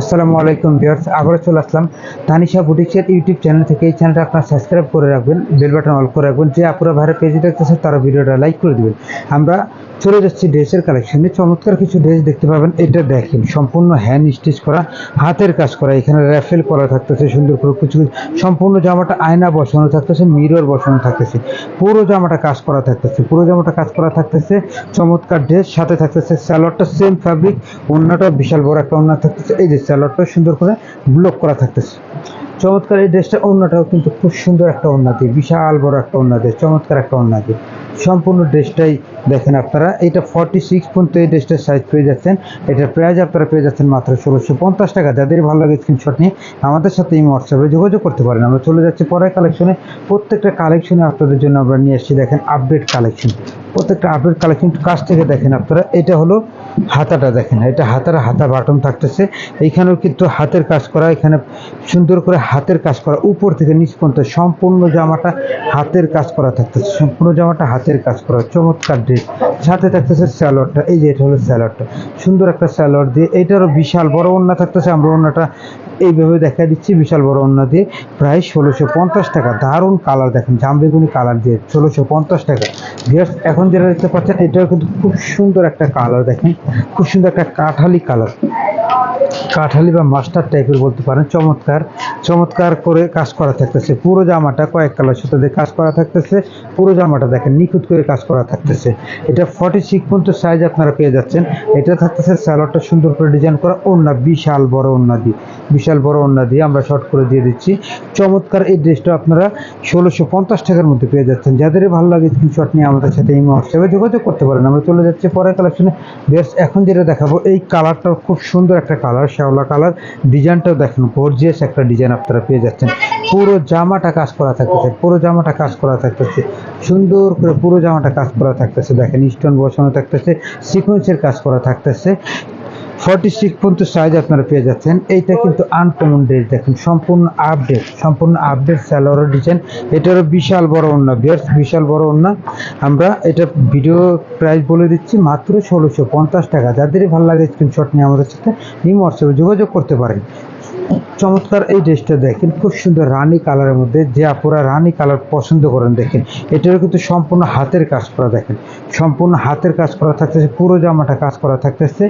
আসসালামু আলাইকুম ভিউয়ার্স, আবারও চলে আসলাম তানিশা বুটিক্সের ইউটিউব চ্যানেল থেকে। এই চ্যানেলটা আপনারা সাবস্ক্রাইব করে রাখবেন, বেল বাটন অল করে রাখবেন, যে আপুরা ভাইরা পেজে দেখতেছে তারা ভিডিওটা লাইক করে দিবেন। আমরা চলে যাচ্ছি ড্রেসের কালেকশনে চমৎকার কিছু ড্রেস দেখতে পাবেন, এটা দেখেন, সম্পূর্ণ হ্যান্ড স্টিচ করা, হাতের কাজ করা, এখানে র্যাফেল করা থাকতেছে, সুন্দর করে কিছু কিছু সম্পূর্ণ জামাটা আয়না বসানো থাকতেছে মিরর বসানো থাকতেছে, পুরো জামাটা কাজ করা থাকতেছে, পুরো জামাটা কাজ করা থাকতেছে, চমৎকার ড্রেস সাথে থাকতেছে স্যালোয়ারটা সেম ফ্যাব্রিক অন্যটা বিশাল বড় একটা অন্য থাকতেছে। এই যে স্যালোয়ারটা সুন্দর করে ব্লক করা থাকতেছে। চমৎকার এই ড্রেসটা অন্যটাও কিন্তু খুব সুন্দর একটা উন্নতি বিশাল বড় একটা উন্নতি চমৎকার একটা উন্নতি সম্পূর্ণ ড্রেসটাই দেখেন আপনারা, এটা ফর্টি সিক্স পর্যন্ত এই ড্রেসটার সাইজ পেয়ে যাচ্ছেন। এটার প্রাইজ আপনারা পেয়ে যাচ্ছেন মাত্র ষোলোশো পঞ্চাশ টাকা। যাদের ভালো লাগে স্ক্রিনশট নিয়ে আমাদের সাথে এই হোয়াটসঅ্যাপে যোগাযোগ করতে পারেন। আমরা চলে যাচ্ছি পরের কালেকশনে প্রত্যেকটা কালেকশনে আপনাদের জন্য আমরা নিয়ে এসেছি দেখেন আপডেট কালেকশন প্রত্যেকটা আপডেট কালেকশন কাছ থেকে দেখেন আপনারা। এটা হলো হাতাটা দেখেন। এটা হাতার হাতা বাটন থাকতেছে। এইখানেও কিন্তু হাতের কাজ করা, এখানে সুন্দর করে হাতের কাজ করা। উপর থেকে নিচ পর্যন্ত সম্পূর্ণ জামাটা হাতের কাজ করা থাকতেছে। সম্পূর্ণ জামাটা হাতের কাজ করা। চমৎকার ড্রেস সাথে থাকতেছে স্যালোয়ারটা এই যে এটা হলো স্যালোয়ারটা সুন্দর একটা স্যালোয়ার দিয়ে। এটারও বিশাল বড় ওন্না থাকতেছে। আমরা ওন্নাটা এইভাবে দেখা দিচ্ছি বিশাল বড় অন্যদের দিয়ে প্রায় ষোলোশো পঞ্চাশ টাকা। দারুণ কালার দেখেন জামবেগুনি কালার দিয়ে ষোলোশো পঞ্চাশ টাকা। Viewers, এখন যেটা দেখতে পাচ্ছেন এটাও কিন্তু খুব সুন্দর একটা কালার দেখেন। খুব সুন্দর একটা কাঠালি কালার কাঠালি বা মাস্টার টাইপের বলতে পারেন, চমৎকার চমৎকার করে কাজ করা থাকতেছে। পুরো জামাটা কয়েক কালার সাথে দিয়ে কাজ করা থাকতেছে। পুরো জামাটা দেখেন, নিখুঁত করে কাজ করা থাকতেছে। এটা ফর্টি সিক্স পর্যন্ত সাইজ আপনারা পেয়ে যাচ্ছেন। এটা থাকতেছে স্যালোয়ারটা সুন্দর করে ডিজাইন করা ওন্না বিশাল বড় ওন্না দিয়ে, বিশাল বড় ওন্না দিয়ে আমরা শর্ট করে দিয়ে দিচ্ছি। চমৎকার এই ড্রেসটা আপনারা ষোলোশো পঞ্চাশ টাকার মধ্যে পেয়ে যাচ্ছেন। যাদের ভালো লাগে স্ক্রিনশট নিয়ে আমাদের সাথে এই হোয়াটসঅ্যাপে যোগাযোগ করতে পারেন। আমরা চলে যাচ্ছি পরের কালেকশনে বেশ এখন যেটা দেখাবো, এই কালারটাও খুব সুন্দর একটা কালার শ্যাওলা কালার, ডিজাইনটাও দেখেন গর্জিয়াস একটা ডিজাইন আপনারা পেয়ে যাচ্ছেন। পুরো জামাটা কাজ করা থাকতেছে, পুরো জামাটা কাজ করা থাকতেছে। সুন্দর করে পুরো জামাটা কাজ করা থাকতেছে, দেখেন স্টোন বসানো থাকতেছে সিকোয়েন্সের কাজ করা থাকতেছে। ফর্টি সিক্স পর্যন্ত সাইজ আপনারা পেয়ে যাচ্ছেন। এইটা কিন্তু আনকমন ড্রেস দেখেন, সম্পূর্ণ আপডেট সম্পূর্ণ আপডেট স্যালোয়ার ডিজাইন এটারও বিশাল বড় অন্য বেশ বিশাল বড় অন্য। আমরা এটা ভিডিও প্রাইস বলে দিচ্ছি, মাত্র ষোলোশো পঞ্চাশ টাকা। যাদেরই ভালো লাগে স্ক্রিনশট নিয়ে আমাদের সাথে নিম হোয়াটসঅ্যাপে যোগাযোগ করতে পারেন। চমৎকার এই ড্রেসটা দেখেন, খুব সুন্দর রানী কালারের মধ্যে যে আপুরা রানী কালার পছন্দ করেন দেখেন। এটারও কিন্তু সম্পূর্ণ হাতের কাজ করা দেখেন। সম্পূর্ণ হাতের কাজ করা থাকতেছে, পুরো জামাটা কাজ করা থাকতেছে।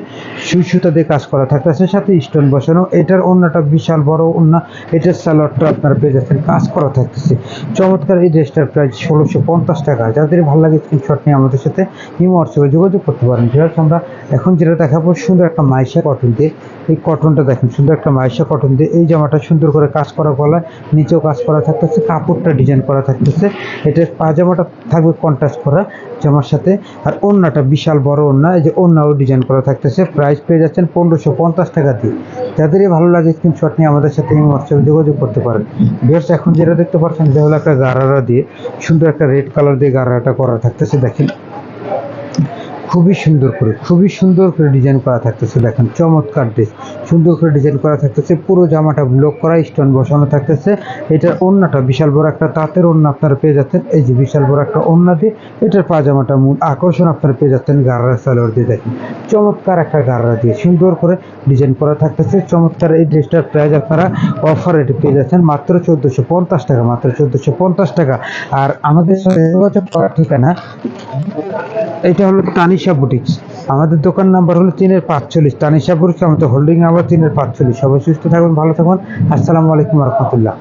সুই সুতা দিয়ে কাজ করা থাকতেছে, সাথে স্টোন বসানো। এটার অন্যটা বিশাল বড় অন্য এটার স্যালোয়ারটা আপনারা পেয়ে যাচ্ছেন কাজ করা থাকতেছে। চমৎকার এই ড্রেসটার প্রাইস ষোলোশো পঞ্চাশ টাকা। যাদের ভালো লাগে স্ক্রিনশট নিয়ে আমাদের সাথে নিম হোয়াটসঅ্যাপে যোগাযোগ করতে পারেন। ভিউয়ার্স, আমরা এখন যেটা দেখাবো, সুন্দর একটা মাইশা কটন দিয়ে। এই কটনটা দেখেন, সুন্দর একটা মাইশা কটন দিয়ে। এই জামাটা সুন্দর করে কাজ করা গলায়, নিচেও কাজ করা থাকতেছে, কাপড়টা ডিজাইন করা থাকতেছে। এটার পাজামাটা থাকবে কন্ট্রাস্ট করা জামার সাথে। আর ওড়নাটা বিশাল বড় ওড়না, এই যে ওড়নাও ডিজাইন করা থাকতেছে। প্রাইস পেয়ে যাচ্ছেন পনেরোশো পঞ্চাশ টাকা দিয়ে। যাদেরই ভালো লাগে স্ক্রিনশট নিয়ে আমাদের সাথে এই হোয়াটসঅ্যাপে যোগাযোগ করতে পারেন। বেশ এখন যেটা দেখতে পাচ্ছেন, যে হলো একটা গারারা দিয়ে, সুন্দর একটা রেড কালার দিয়ে গারাটা করা থাকতেছে, দেখেন। খুবই সুন্দর করে, খুবই সুন্দর করে ডিজাইন করা থাকতেছে, দেখেন চমৎকার ড্রেস সুন্দর করে ডিজাইন করা থাকতেছে, পুরো জামাটা ব্লক করা স্টোন বসানো থাকতেছে। এটার ওড়নাটা বিশাল বড় একটা তাঁতের ওড়না আপনারা পেয়ে যাচ্ছেন। এই যে বিশাল বড় একটা ওড়না দিয়ে এটার পাজামাটা মূল আকর্ষণ আপনারা পেয়ে যাচ্ছেন গাররা সালোয়ার দিয়ে, দেখেন। চমৎকার একটা গাররা দিয়ে সুন্দর করে ডিজাইন করা থাকতেছে। চমৎকার এই ড্রেসটার প্রাইস আপনারা অফার রেটে পেয়ে যাচ্ছেন মাত্র চোদ্দোশো পঞ্চাশ টাকা, মাত্র চোদ্দোশো পঞ্চাশ টাকা। আর আমাদের সাথে যোগাযোগ করার ঠিকানা এটা হলো তানিশা বুটিক্স। আমাদের দোকান নাম্বার হলো তিনের পাঁচচল্লিশ। তানিশা বুটিক্স আমাদের হোল্ডিং নাম্বার তিনের পাঁচচল্লিশ। সবাই সুস্থ থাকবেন ভালো থাকবেন আসসালামু আলাইকুম রহমতুল্লাহ।